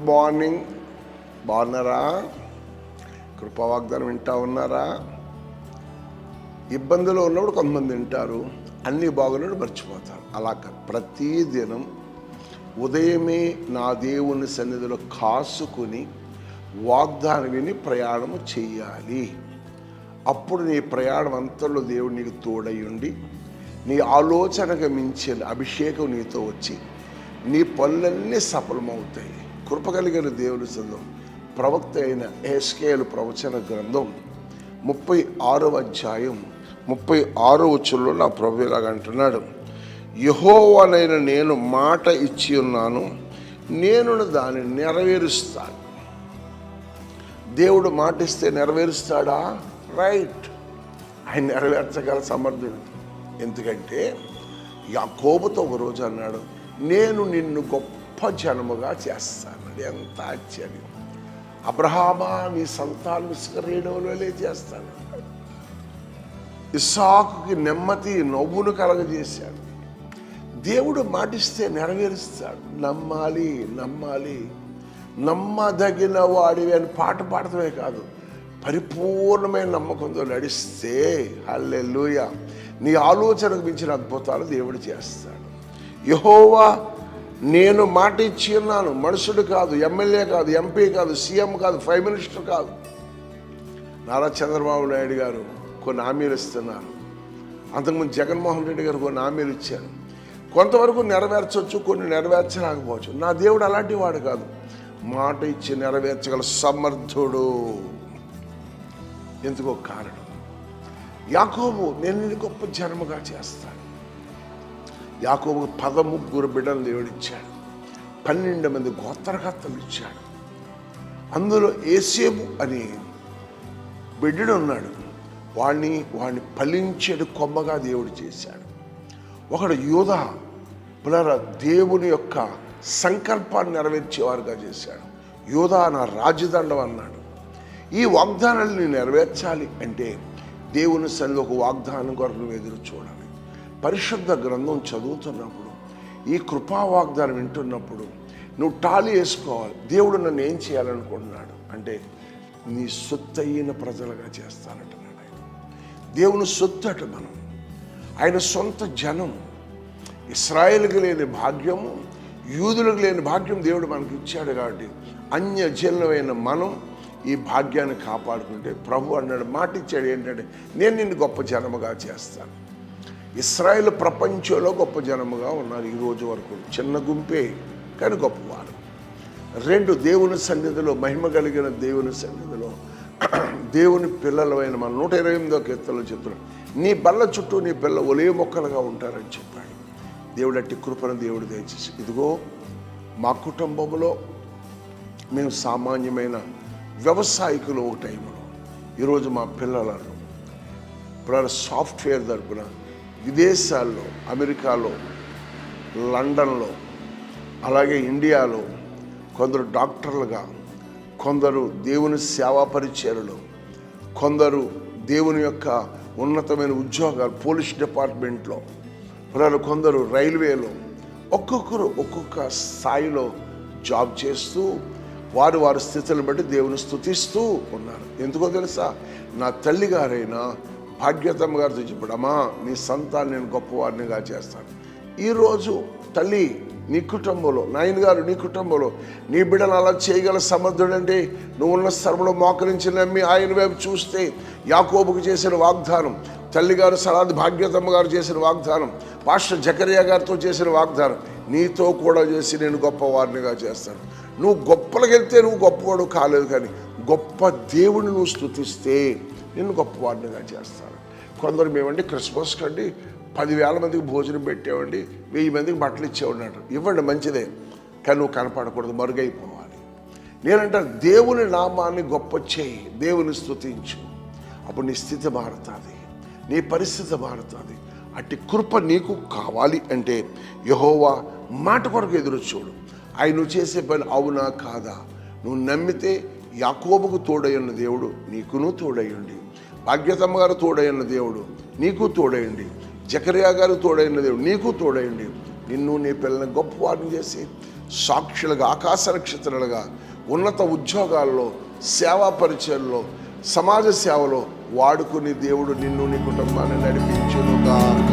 Good morning. బాగున్నారా? కృపా వాగ్దానం వింటా ఉన్నారా? ఇబ్బందులు ఉన్నప్పుడు కొంతమంది వింటారు. అన్నీ బాగున్నప్పుడు మర్చిపోతారు. అలా కాదు. ప్రతి దినం ఉదయమే నా దేవుని సన్నిధిలో కాసుకుని వాగ్దానం విని ప్రయాణము చేయాలి అప్పుడు నీ ప్రయాణం అంతలో దేవుడు నీకు తోడయ్యుండి నీ ఆలోచనకు మించిన అభిషేకం నీతో వచ్చి నీ పనులన్నీ సఫలమవుతాయి. కృప కలిగిన దేవుని సందం ప్రవక్త అయిన ఏస్కేలు ప్రవచన గ్రంథం ముప్పై ఆరవ అధ్యాయం ముప్పై ఆరో వచ్చుల్లో నా ప్రభు ఇలాగ అంటున్నాడు. యహోవనైన నేను మాట ఇచ్చి ఉన్నాను నేను దాన్ని నెరవేరుస్తాను. దేవుడు మాట ఇస్తే నెరవేరుస్తాడా? రైట్ ఆయన నెరవేర్చగల సమర్థుడు. ఎందుకంటే యాకోబుతో ఒక రోజు అన్నాడు నేను నిన్ను గొప్ప జనముగా చేస్తాను. ఎంత ఆశ్చర్యం. అబ్రహామా నీ సంతానం ఇసుక చేస్తాను. ఇస్సాకుకి నెమ్మది నవ్వును కలగజేశాడు. దేవుడు మాటిస్తే నెరవేరుస్తాడు. నమ్మాలి నమ్మాలి. నమ్మదగిన వాడివి అని పాట పాడటమే కాదు పరిపూర్ణమైన నమ్మకంతో నడిస్తే హల్లెలూయ. నీ ఆలోచనకు మించిన అద్భుతాలు దేవుడు చేస్తాడు. యహోవా నేను మాట ఇచ్చి ఉన్నాను. మనుషుడు కాదు ఎమ్మెల్యే కాదు ఎంపీ కాదు సీఎం కాదు ప్రైమ్ మినిస్టర్ కాదు. నారా చంద్రబాబు నాయుడు గారు కొన్ని హామీలు ఇస్తున్నారు. అంతకుముందు జగన్మోహన్ రెడ్డి గారు కొన్ని హామీలు ఇచ్చారు. కొంతవరకు నెరవేర్చవచ్చు కొన్ని నెరవేర్చలేకపోవచ్చు. నా దేవుడు అలాంటి వాడు కాదు. మాట ఇచ్చి నెరవేర్చగల సమర్థుడు. ఎందుకో కారణం? యాకోబు నేను గొప్ప జన్మగా చేస్తాను యాకోబు పదముగ్గురు బిడ్డలు దేవుడిచ్చాడు. పన్నెండు మంది గోత్రకర్తలు ఇచ్చాడు. అందులో ఏసేపు అనే బిడ్డడు ఉన్నాడు. వాణ్ణి వాడిని ఫలించేడు కొమ్మగా దేవుడు చేశాడు. ఒకడు యోధ పునర దేవుని యొక్క సంకల్పాన్ని నెరవేర్చేవారుగా చేశాడు. యూధ నా రాజదండం అన్నాడు. ఈ వాగ్దానాన్ని నెరవేర్చాలి అంటే దేవుని సన్నిధి ఒక వాగ్దానం కొరకు నువ్వు ఎదురు చూడాలి. పరిశుద్ధ గ్రంథం చదువుతున్నప్పుడు ఈ కృపా వాగ్దానం వింటున్నప్పుడు నువ్వు టాలీ వేసుకోవాలి దేవుడు నన్ను ఏం చేయాలనుకుంటున్నాడు? అంటే నీ సొత్తయిన ప్రజలుగా చేస్తానంటున్నాడు ఆయన. దేవుని సొత్తు అటు మనం. ఆయన సొంత జనం. ఇస్రాయేల్కి లేని భాగ్యము యూదులకు లేని భాగ్యం దేవుడు మనకి ఇచ్చాడు కాబట్టి అన్యజనులమైన మనం ఈ భాగ్యాన్ని కాపాడుకుంటే ప్రభు అన్నాడు మాట ఇచ్చాడు ఏంటంటే నేను నిన్ను గొప్ప జనముగా చేస్తాను. ఇస్రాయేల్ ప్రపంచంలో గొప్ప జనముగా ఉన్నారు ఈ రోజు వరకు. చిన్న గుంపే కానీ గొప్పవారు. రెండు దేవుని సన్నిధిలో మహిమ కలిగిన దేవుని సన్నిధిలో. దేవుని పిల్లలమైన మన నూట ఇరవై ఎనిమిదో కీర్తనలో చెప్తున్నాడు నీ బల్ల చుట్టూ నీ పిల్ల ఒలే మొక్కలుగా ఉంటారని చెప్పాడు. దేవుడు అట్టి కృపను దేవుడు దయచేసి ఇదిగో మా కుటుంబంలో మేము సామాన్యమైన వ్యవసాయకులు ఒక టైంలో ఈరోజు మా పిల్లలను ఇప్పుడు సాఫ్ట్వేర్ తరపున విదేశాల్లో అమెరికాలో లండన్లో అలాగే ఇండియాలో కొందరు డాక్టర్లుగా కొందరు దేవుని సేవా పరిచయలు కొందరు దేవుని యొక్క ఉన్నతమైన ఉద్యోగాలు పోలీస్ డిపార్ట్మెంట్లో మరి కొందరు రైల్వేలో ఒక్కొక్కరు ఒక్కొక్క స్థాయిలో జాబ్ చేస్తూ వారు వారి స్థితులను బట్టి దేవుని స్థుతిస్తూ ఉన్నారు. ఎందుకో తెలుసా? నా తల్లి గారైనా భాగ్యతమ్మ గారితో చెప్పాడు అమ్మా నీ సంతాన్ని నేను గొప్పవాడినిగా చేస్తాను. ఈరోజు తల్లి నీ కుటుంబంలో నాయన గారు నీ కుటుంబంలో నీ బిడ్డను అలా చేయగల సమర్థుడంటే నువ్వు ఉన్న స్థలంలో మోకరించి నమ్మి ఆయన వైపు చూస్తే యాకోబుకు చేసిన వాగ్దానం తల్లిగారు సలాది భాగ్యతమ్మ గారు చేసిన వాగ్దానం పాస్టర్ జకరియా గారితో చేసిన వాగ్దానం నీతో కూడా చేసి నేను గొప్పవారినిగా చేస్తాను. నువ్వు గొప్పలకెళ్తే నువ్వు గొప్పవాడు కాలేదు కానీ గొప్ప దేవుడిని నువ్వు స్థుతిస్తే నిన్ను గొప్పవాడినిగా చేస్తాను కొందరు మేమండి క్రిస్మస్ కండి పదివేల మందికి భోజనం పెట్టేవండి వెయ్యి మందికి బట్టలు ఇచ్చేవాడు ఇవ్వండి మంచిదే. కానీ నువ్వు కనపడకూడదు మరుగైపోవాలి. నేనంటే దేవుని నామాన్ని గొప్ప చేయి దేవుని స్తుతించు. అప్పుడు నీ స్థితి మారుతుంది నీ పరిస్థితి మారుతుంది. అట్టి కృప నీకు కావాలి అంటే యహోవా మాట కొరకు ఎదురు చూడు. ఆయన నువ్వు చేసే పని అవునా కాదా? నువ్వు నమ్మితే యాకోబుకు తోడయ్యున్న దేవుడు నీకును తోడయ్యండి భాగ్యతమ్మ గారు తోడయ్యున్న దేవుడు నీకు తోడయండి జకరియా గారు తోడైన దేవుడు నీకు తోడయండి నిన్ను నీ పిల్లల్ని గొప్పవారిని చేసి సాక్షులుగా ఆకాశ నక్షత్రాలుగా ఉన్నత ఉద్యోగాల్లో సేవా పరిచయంలో సమాజ సేవలో వాడుకుని దేవుడు నిన్ను నీ కుటుంబాన్ని నడిపించును గాక